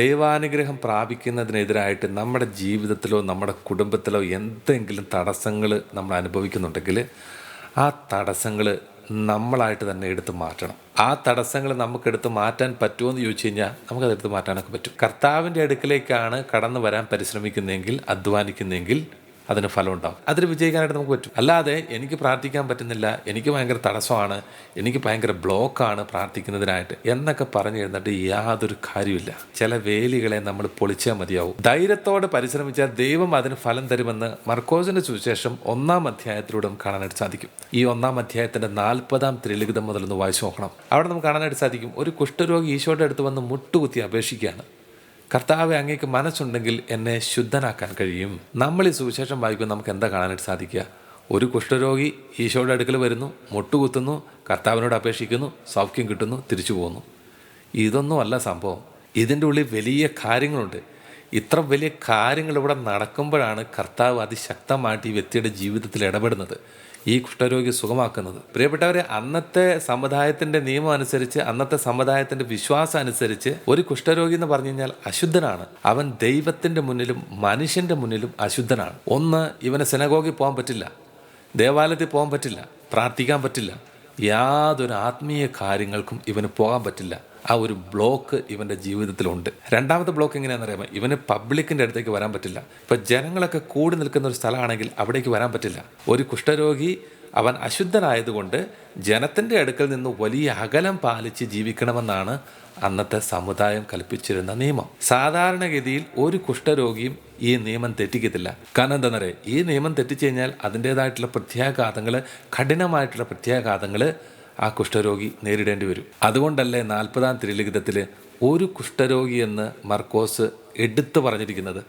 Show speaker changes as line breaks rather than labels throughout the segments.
ദൈവാനുഗ്രഹം പ്രാപിക്കുന്നതിനെതിരായിട്ട് നമ്മുടെ ജീവിതത്തിലോ നമ്മുടെ കുടുംബത്തിലോ എന്തെങ്കിലും തടസ്സങ്ങൾ നമ്മൾ അനുഭവിക്കുന്നുണ്ടെങ്കിൽ ആ തടസ്സങ്ങൾ നമ്മളായിട്ട് തന്നെ എടുത്ത് മാറ്റണം. ആ തടസ്സങ്ങൾ നമുക്ക് എടുത്ത് മാറ്റാൻ പറ്റുമോ എന്ന് ചോദിച്ചു കഴിഞ്ഞാൽ നമുക്കത് എടുത്ത് മാറ്റാനൊക്കെ പറ്റും. കർത്താവിന്റെ അടുക്കിലേക്കാണ് കടന്നു വരാൻ പരിശ്രമിക്കുന്നതെങ്കിൽ അധ്വാനിക്കുന്നതെങ്കിൽ അതിന് ഫലം ഉണ്ടാവും അതിൽ വിജയിക്കാനായിട്ട് നമുക്ക് പറ്റും. അല്ലാതെ എനിക്ക് പ്രാർത്ഥിക്കാൻ പറ്റുന്നില്ല എനിക്ക് ഭയങ്കര തടസ്സമാണ് എനിക്ക് ഭയങ്കര ബ്ലോക്കാണ് പ്രാർത്ഥിക്കുന്നതിനായിട്ട് എന്നൊക്കെ പറഞ്ഞു കഴിഞ്ഞിട്ട് യാതൊരു കാര്യമില്ല ചില വേലികളെ നമ്മൾ പൊളിച്ചാൽ മതിയാവും. ധൈര്യത്തോടെ പരിശ്രമിച്ചാൽ ദൈവം അതിന് ഫലം തരുമെന്ന് മർക്കോസിന്റെ സുവിശേഷം ഒന്നാം അധ്യായത്തിലൂടെ നമുക്ക് കാണാനായിട്ട് സാധിക്കും. ഈ ഒന്നാം അധ്യായത്തിന്റെ നാൽപ്പതാം ത്രിലിഖിതം മുതലൊന്ന് ഒന്ന് വായിച്ചു നോക്കണം. അവിടെ നമുക്ക് കാണാനായിട്ട് സാധിക്കും. ഒരു കുഷ്ഠരോഗി ഈശോയുടെ അടുത്ത് വന്ന് മുട്ടുകുത്തി അപേക്ഷിക്കുകയാണ്. കർത്താവെ അങ്ങേക്ക് മനസ്സുണ്ടെങ്കിൽ എന്നെ ശുദ്ധനാക്കാൻ കഴിയും. നമ്മൾ ഈ സുവിശേഷം വായിക്കുമ്പോൾ നമുക്ക് എന്താ കാണാനായിട്ട് സാധിക്കുക? ഒരു കുഷ്ഠരോഗി ഈശോയുടെ അടുക്കൽ വരുന്നു മുട്ടുകുത്തുന്നു കർത്താവിനോട് അപേക്ഷിക്കുന്നു സൗഖ്യം കിട്ടുന്നു തിരിച്ചു പോകുന്നു. ഇതൊന്നുമല്ല സംഭവം. ഇതിന്റെ ഉള്ളിൽ വലിയ കാര്യങ്ങളുണ്ട്. ഇത്ര വലിയ കാര്യങ്ങൾ ഇവിടെ നടക്കുമ്പോഴാണ് കർത്താവ് അതിശക്തമായിട്ട് ഈ വ്യക്തിയുടെ ജീവിതത്തിൽ ഇടപെടുന്നത് ഈ കുഷ്ഠരോഗി സുഖമാക്കുന്നത്. പ്രിയപ്പെട്ടവരെ അന്നത്തെ സമുദായത്തിന്റെ നിയമം അനുസരിച്ച് അന്നത്തെ സമുദായത്തിന്റെ വിശ്വാസം അനുസരിച്ച് ഒരു കുഷ്ഠരോഗി എന്ന് പറഞ്ഞു കഴിഞ്ഞാൽ അശുദ്ധനാണ്. അവൻ ദൈവത്തിന്റെ മുന്നിലും മനുഷ്യന്റെ മുന്നിലും അശുദ്ധനാണ്. ഒന്ന് ഇവനെ സിനഗോഗിൽ പോകാൻ പറ്റില്ല ദേവാലയത്തിൽ പോകാൻ പറ്റില്ല പ്രാർത്ഥിക്കാൻ പറ്റില്ല യാതൊരു ആത്മീയ കാര്യങ്ങൾക്കും ഇവന് പോകാൻ പറ്റില്ല. ആ ഒരു ബ്ലോക്ക് ഇവന്റെ ജീവിതത്തിലുണ്ട്. രണ്ടാമത്തെ ബ്ലോക്ക് എങ്ങനെയാണെന്ന് അറിയാമോ? ഇവന് പബ്ലിക്കിന്റെ അടുത്തേക്ക് വരാൻ പറ്റില്ല. ഇപ്പം ജനങ്ങളൊക്കെ കൂടി നിൽക്കുന്ന ഒരു സ്ഥലമാണെങ്കിൽ അവിടേക്ക് വരാൻ പറ്റില്ല. ഒരു കുഷ്ഠരോഗി അവൻ അശുദ്ധനായതുകൊണ്ട് ജനത്തിന്റെ അടുക്കൽ നിന്ന് വലിയ അകലം പാലിച്ച് ജീവിക്കണമെന്നാണ് അന്നത്തെ സമുദായം കൽപ്പിച്ചിരുന്ന നിയമം. സാധാരണഗതിയിൽ ഒരു കുഷ്ഠരോഗിയും ഈ നിയമം തെറ്റിക്കത്തില്ല. കാരണം എന്താണെന്നറിയാം ഈ നിയമം തെറ്റിച്ചു കഴിഞ്ഞാൽ അതിന്റേതായിട്ടുള്ള പ്രത്യാഘാതങ്ങൾ കഠിനമായിട്ടുള്ള പ്രത്യാഘാതങ്ങൾ ആ കുഷ്ഠരോഗി നേരിടേണ്ടി വരും. അതുകൊണ്ടല്ലേ നാൽപ്പതാം തിരുലിഖിതത്തിൽ ഒരു കുഷ്ഠരോഗി എന്ന് മർക്കോസ് എടുത്തു പറഞ്ഞിരിക്കുന്നത്?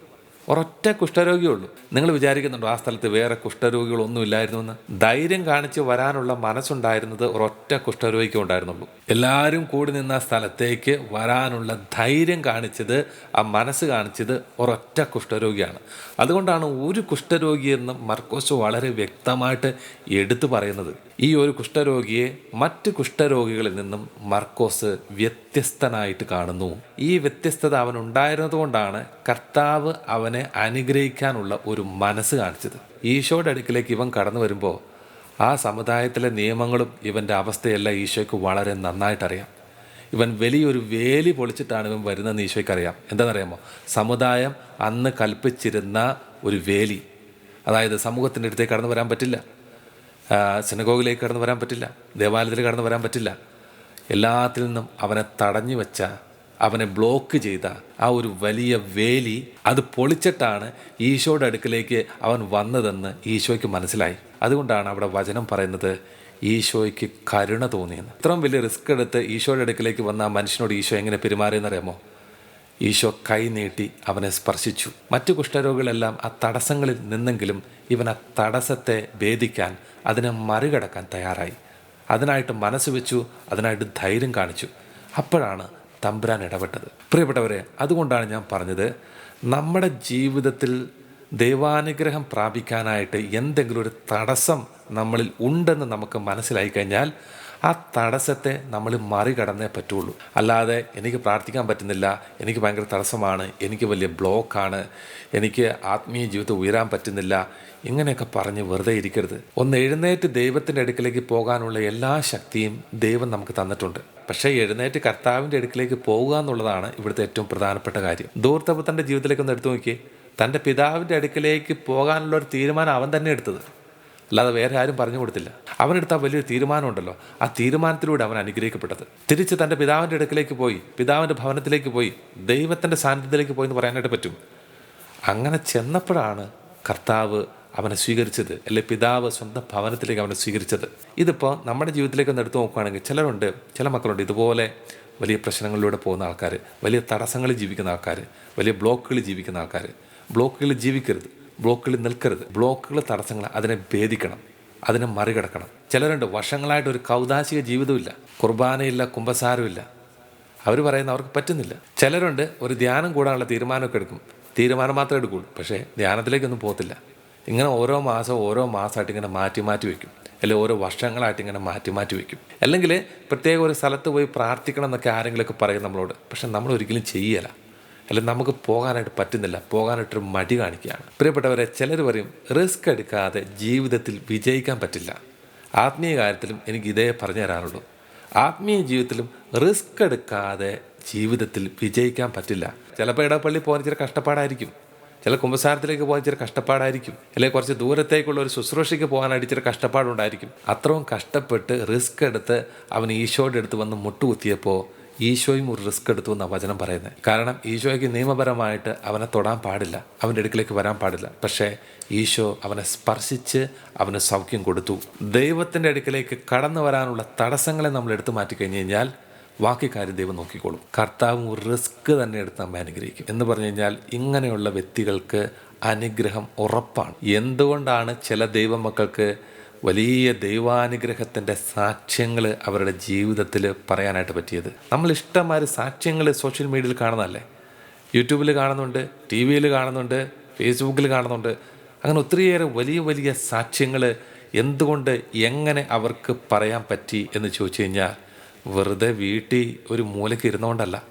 ഒരൊറ്റ കുഷ്ഠരോഗിയുള്ളൂ നിങ്ങൾ വിചാരിക്കുന്നുണ്ടോ ആ സ്ഥലത്ത് വേറെ കുഷ്ഠരോഗികളൊന്നും ഇല്ലായിരുന്നു ധൈര്യം കാണിച്ച് വരാനുള്ള മനസ്സുണ്ടായിരുന്നത് ഒരൊറ്റ കുഷ്ഠരോഗിക്കും ഉണ്ടായിരുന്നുള്ളൂ. എല്ലാവരും കൂടി നിന്ന സ്ഥലത്തേക്ക് വരാനുള്ള ധൈര്യം കാണിച്ചത് ആ മനസ്സ് കാണിച്ചത് ഒരൊറ്റ കുഷ്ഠരോഗിയാണ്. അതുകൊണ്ടാണ് ഒരു കുഷ്ഠരോഗിയെന്ന് മർക്കോസ് വളരെ വ്യക്തമായിട്ട് എടുത്തു പറയുന്നത്. ഈ ഒരു കുഷ്ഠരോഗിയെ മറ്റ് കുഷ്ഠരോഗികളിൽ നിന്നും മർക്കോസ് വ്യത്യസ്തനായിട്ട് കാണുന്നു. ഈ വ്യത്യസ്തത അവൻ ഉണ്ടായിരുന്നതുകൊണ്ടാണ് കർത്താവ് അവനെ അനുഗ്രഹിക്കാനുള്ള ഒരു മനസ്സ് കാണിച്ചത്. ഈശോയുടെ അടുക്കിലേക്ക് ഇവൻ കടന്നു വരുമ്പോൾ ആ സമുദായത്തിലെ നിയമങ്ങളും ഇവന്റെ അവസ്ഥയെല്ലാം ഈശോയ്ക്ക് വളരെ നന്നായിട്ടറിയാം. ഇവൻ വലിയൊരു വേലി പൊളിച്ചിട്ടാണ് ഇവൻ വരുന്നതെന്ന് ഈശോയ്ക്കറിയാം. എന്താണെന്നറിയാമോ? സമുദായം അന്ന് കൽപ്പിച്ചിരുന്ന ഒരു വേലി. അതായത് സമൂഹത്തിന്റെ അടുത്തേക്ക് കടന്നു വരാൻ പറ്റില്ല. സിനഗോഗിലേക്ക് കടന്നു വരാൻ പറ്റില്ല. ദേവാലയത്തിൽ കടന്നു വരാൻ പറ്റില്ല. എല്ലാത്തിൽ നിന്നും അവനെ തടഞ്ഞു വെച്ച അവനെ ബ്ലോക്ക് ചെയ്ത ആ ഒരു വലിയ വേലി അത് പൊളിച്ചിട്ടാണ് ഈശോയുടെ അടുക്കിലേക്ക് അവൻ വന്നതെന്ന് ഈശോയ്ക്ക് മനസ്സിലായി. അതുകൊണ്ടാണ് അവിടെ വചനം പറയുന്നത് ഈശോയ്ക്ക് കരുണ തോന്നിയെന്ന്. ഇത്രയും വലിയ റിസ്ക് എടുത്ത് ഈശോയുടെ അടുക്കിലേക്ക് വന്ന ആ മനുഷ്യനോട് ഈശോ എങ്ങനെ പെരുമാറിയെന്നറിയാമോ? ഈശോ കൈ നീട്ടി അവനെ സ്പർശിച്ചു. മറ്റു കുഷ്ഠരോഗികളെല്ലാം ആ തടസ്സങ്ങളിൽ നിന്നെങ്കിലും ഇവൻ ആ തടസ്സത്തെ ഭേദിക്കാൻ അതിനെ മറികടക്കാൻ തയ്യാറായി. അതിനായിട്ട് മനസ്സ് വെച്ചു അതിനായിട്ട് ധൈര്യം കാണിച്ചു. അപ്പോഴാണ് തമ്പുരാൻ ഇടപെട്ടത്. പ്രിയപ്പെട്ടവരെ അതുകൊണ്ടാണ് ഞാൻ പറഞ്ഞത് നമ്മുടെ ജീവിതത്തിൽ ദൈവാനുഗ്രഹം പ്രാപിക്കാനായിട്ട് എന്തെങ്കിലും ഒരു തടസ്സം നമ്മളിൽ ഉണ്ടെന്ന് നമുക്ക് മനസ്സിലായി കഴിഞ്ഞാൽ ആ തടസ്സത്തെ നമ്മൾ മറികടന്നേ പറ്റുള്ളൂ. അല്ലാതെ എനിക്ക് പ്രാർത്ഥിക്കാൻ പറ്റുന്നില്ല എനിക്ക് ഭയങ്കര തടസ്സമാണ് എനിക്ക് വലിയ ബ്ലോക്കാണ് എനിക്ക് ആത്മീയ ജീവിതം ഉയരാൻ പറ്റുന്നില്ല ഇങ്ങനെയൊക്കെ പറഞ്ഞ് വെറുതെ ഇരിക്കരുത്. ഒന്ന് എഴുന്നേറ്റ് ദൈവത്തിന്റെ അടുക്കിലേക്ക് പോകാനുള്ള എല്ലാ ശക്തിയും ദൈവം നമുക്ക് തന്നിട്ടുണ്ട്. പക്ഷേ എഴുന്നേറ്റ് കർത്താവിന്റെ അടുക്കിലേക്ക് പോകുക എന്നുള്ളതാണ് ഇവിടുത്തെ ഏറ്റവും പ്രധാനപ്പെട്ട കാര്യം. ദൂർത്തപത്തന്റെ ജീവിതത്തിലേക്ക് ഒന്ന് എടുത്തു നോക്കിയേ. തന്റെ പിതാവിന്റെ അടുക്കിലേക്ക് പോകാനുള്ള ഒരു തീരുമാനം അവൻ തന്നെ എടുത്തത്. അല്ലാതെ വേറെ ആരും പറഞ്ഞു കൊടുത്തില്ല. അവനെടുത്ത വലിയൊരു തീരുമാനമുണ്ടല്ലോ. ആ തീരുമാനത്തിലൂടെ അവൻ അനുഗ്രഹിക്കപ്പെട്ടത്. തിരിച്ച് തന്റെ പിതാവിന്റെ അടുക്കിലേക്ക് പോയി പിതാവിന്റെ ഭവനത്തിലേക്ക് പോയി ദൈവത്തിന്റെ സാന്നിധ്യത്തിലേക്ക് പോയി എന്ന് പറയാനായിട്ട് പറ്റും. അങ്ങനെ ചെന്നപ്പോഴാണ് കർത്താവ് അവനെ സ്വീകരിച്ചത് അല്ലെ പിതാവ് സ്വന്തം ഭവനത്തിലേക്ക് അവനെ സ്വീകരിച്ചത്. ഇതിപ്പോൾ നമ്മുടെ ജീവിതത്തിലേക്ക് ഒന്ന് എടുത്തു നോക്കുകയാണെങ്കിൽ ചിലരുണ്ട് ചില മക്കളുണ്ട്. ഇതുപോലെ വലിയ പ്രശ്നങ്ങളിലൂടെ പോകുന്ന ആൾക്കാർ വലിയ തടസ്സങ്ങളിൽ ജീവിക്കുന്ന ആൾക്കാർ വലിയ ബ്ലോക്കുകളിൽ ജീവിക്കുന്ന ആൾക്കാർ ബ്ലോക്കുകളിൽ ജീവിക്കരുത്. ബ്ലോക്കുകളിൽ നിൽക്കരുത്. ബ്ലോക്കുകൾ തടസ്സങ്ങൾ അതിനെ ഭേദിക്കണം. അതിനെ മറികടക്കണം. ചിലരുണ്ട് വർഷങ്ങളായിട്ട് ഒരു കൗതാശിക ജീവിതമില്ല കുർബാനയില്ല കുമ്പസാരമില്ല അവർ പറയുന്ന അവർക്ക് പറ്റുന്നില്ല. ചിലരുണ്ട് ഒരു ധ്യാനം കൂടാനുള്ള തീരുമാനമൊക്കെ എടുക്കും. തീരുമാനം മാത്രമേ എടുക്കുള്ളൂ. പക്ഷേ ധ്യാനത്തിലേക്കൊന്നും പോകത്തില്ല. ഇങ്ങനെ ഓരോ മാസം ഓരോ മാസമായിട്ട് ഇങ്ങനെ മാറ്റി മാറ്റി വയ്ക്കും. അല്ലെങ്കിൽ ഓരോ വർഷങ്ങളായിട്ട് ഇങ്ങനെ മാറ്റി മാറ്റി വയ്ക്കും. അല്ലെങ്കിൽ പ്രത്യേക ഒരു സ്ഥലത്ത് പോയി പ്രാർത്ഥിക്കണം എന്നൊക്കെ ആരെങ്കിലുമൊക്കെ പറയും നമ്മളോട്. പക്ഷെ നമ്മൾ ഒരിക്കലും ചെയ്യല. അല്ലെങ്കിൽ നമുക്ക് പോകാനായിട്ട് പറ്റുന്നില്ല. പോകാനായിട്ടൊരു മടി കാണിക്കുകയാണ്. പ്രിയപ്പെട്ടവരെ ചിലർ പറയും റിസ്ക് എടുക്കാതെ ജീവിതത്തിൽ വിജയിക്കാൻ പറ്റില്ല. ആത്മീയ കാര്യത്തിലും എനിക്ക് ഇതേ പറഞ്ഞു തരാറുള്ളൂ. ആത്മീയ ജീവിതത്തിലും റിസ്ക് എടുക്കാതെ ജീവിതത്തിൽ വിജയിക്കാൻ പറ്റില്ല. ചിലപ്പോൾ ഇടപ്പള്ളി പോകാൻ ചില കഷ്ടപ്പാടായിരിക്കും. ചില കുമ്പസാരത്തിലേക്ക് പോകാൻ ചില കഷ്ടപ്പാടായിരിക്കും. അല്ലെങ്കിൽ കുറച്ച് ദൂരത്തേക്കുള്ള ഒരു ശുശ്രൂഷയ്ക്ക് പോകാനായിട്ട് ഇച്ചിരി കഷ്ടപ്പാടുണ്ടായിരിക്കും. അത്രയും കഷ്ടപ്പെട്ട് റിസ്ക് എടുത്ത് അവൻ ഈശോയുടെ അടുത്ത് വന്ന് മുട്ടുകുത്തിയപ്പോൾ ഈശോയും ഒരു റിസ്ക് എടുത്തു എന്നാണ് വചനം പറയുന്നത്. കാരണം ഈശോയ്ക്ക് നിയമപരമായിട്ട് അവനെ തൊടാൻ പാടില്ല. അവന്റെ അടുക്കിലേക്ക് വരാൻ പാടില്ല. പക്ഷേ ഈശോ അവനെ സ്പർശിച്ച് അവന് സൗഖ്യം കൊടുത്തു. ദൈവത്തിന്റെ അടുക്കിലേക്ക് കടന്നു വരാനുള്ള തടസ്സങ്ങളെ നമ്മൾ എടുത്തു മാറ്റി കഴിഞ്ഞ് കഴിഞ്ഞാൽ ബാക്കി കാര്യം ദൈവം നോക്കിക്കോളും. കർത്താവും ഒരു റിസ്ക് തന്നെ എടുത്ത് നമ്മെ അനുഗ്രഹിക്കും. എന്ന് പറഞ്ഞു കഴിഞ്ഞാൽ ഇങ്ങനെയുള്ള വ്യക്തികൾക്ക് അനുഗ്രഹം ഉറപ്പാണ്. എന്തുകൊണ്ടാണ് ചില ദൈവമക്കൾക്ക് വലിയ ദൈവാനുഗ്രഹത്തിന്റെ സാക്ഷ്യങ്ങൾ അവരുടെ ജീവിതത്തിൽ പറയാനായിട്ട് പറ്റിയത്. നമ്മൾ ഇഷ്ടംമാതിരി സാക്ഷ്യങ്ങൾ സോഷ്യൽ മീഡിയയിൽ കാണുന്നതല്ലേ? യൂട്യൂബിൽ കാണുന്നുണ്ട് ടി വിയിൽ കാണുന്നുണ്ട് ഫേസ്ബുക്കിൽ കാണുന്നുണ്ട്. അങ്ങനെ ഒത്തിരിയേറെ വലിയ വലിയ സാക്ഷ്യങ്ങൾ എന്തുകൊണ്ട് എങ്ങനെ അവർക്ക് പറയാൻ പറ്റി എന്ന് ചോദിച്ചു കഴിഞ്ഞാൽ വെറുതെ വീട്ടിൽ ഒരു മൂലയ്ക്ക് ഇരുന്നുകൊണ്ടല്ല.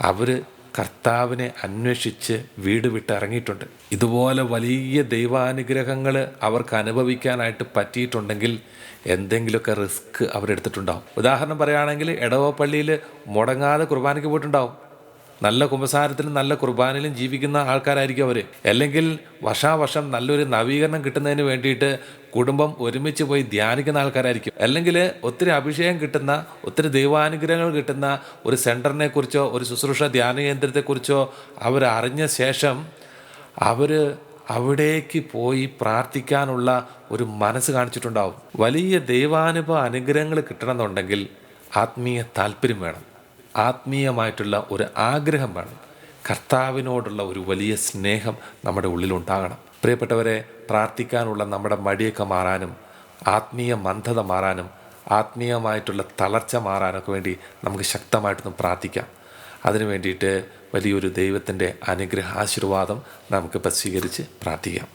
അവർ കർത്താവിനെ അന്വേഷിച്ച് വീട് വിട്ടിറങ്ങിയിട്ടുണ്ട് ഇതുപോലെ വലിയ ദൈവാനുഗ്രഹങ്ങൾ അവർക്ക് അനുഭവിക്കാനായിട്ട് പറ്റിയിട്ടുണ്ടെങ്കിൽ എന്തെങ്കിലുമൊക്കെ റിസ്ക് അവരെടുത്തിട്ടുണ്ടാവും. ഉദാഹരണം പറയുകയാണെങ്കിൽ എടവ പള്ളിയിൽ മുടങ്ങാതെ കുർബാനയ്ക്ക് പോയിട്ടുണ്ടാവും. നല്ല കുമ്പസാരത്തിലും നല്ല കുർബാനയിലും ജീവിക്കുന്ന ആൾക്കാരായിരിക്കും അവർ അല്ലെങ്കിൽ വർഷാവർഷം നല്ലൊരു നവീകരണം കിട്ടുന്നതിന് വേണ്ടിയിട്ട് കുടുംബം ഒരുമിച്ച് പോയി ധ്യാനിക്കുന്ന ആൾക്കാരായിരിക്കും. അല്ലെങ്കിൽ ഒത്തിരി അഭിഷേകം കിട്ടുന്ന ഒത്തിരി ദൈവാനുഗ്രഹങ്ങൾ കിട്ടുന്ന ഒരു സെന്ററിനെ കുറിച്ചോ ഒരു ശുശ്രൂഷ ധ്യാന കേന്ദ്രത്തെക്കുറിച്ചോ അവർ അറിഞ്ഞ ശേഷം അവർ അവിടേക്ക് പോയി പ്രാർത്ഥിക്കാനുള്ള ഒരു മനസ്സ് കാണിച്ചിട്ടുണ്ടാവും. വലിയ ദൈവാനുഭവ അനുഗ്രഹങ്ങൾ കിട്ടണമെന്നുണ്ടെങ്കിൽ ആത്മീയ താല്പര്യം വേണം. ആത്മീയമായിട്ടുള്ള ഒരു ആഗ്രഹം വേണം. കർത്താവിനോടുള്ള ഒരു വലിയ സ്നേഹം നമ്മുടെ ഉള്ളിലുണ്ടാകണം. പ്രിയപ്പെട്ടവരെ പ്രാർത്ഥിക്കാനുള്ള നമ്മുടെ മടിയൊക്കെ മാറാനും ആത്മീയ മന്ദത മാറാനും ആത്മീയമായിട്ടുള്ള തളർച്ച മാറാനൊക്കെ വേണ്ടി നമുക്ക് ശക്തമായിട്ടൊന്ന് പ്രാർത്ഥിക്കാം. അതിനു വേണ്ടിയിട്ട് വലിയൊരു ദൈവത്തിന്റെ അനുഗ്രഹ ആശീർവാദം നമുക്ക് സ്വീകരിച്ച് പ്രാർത്ഥിക്കാം.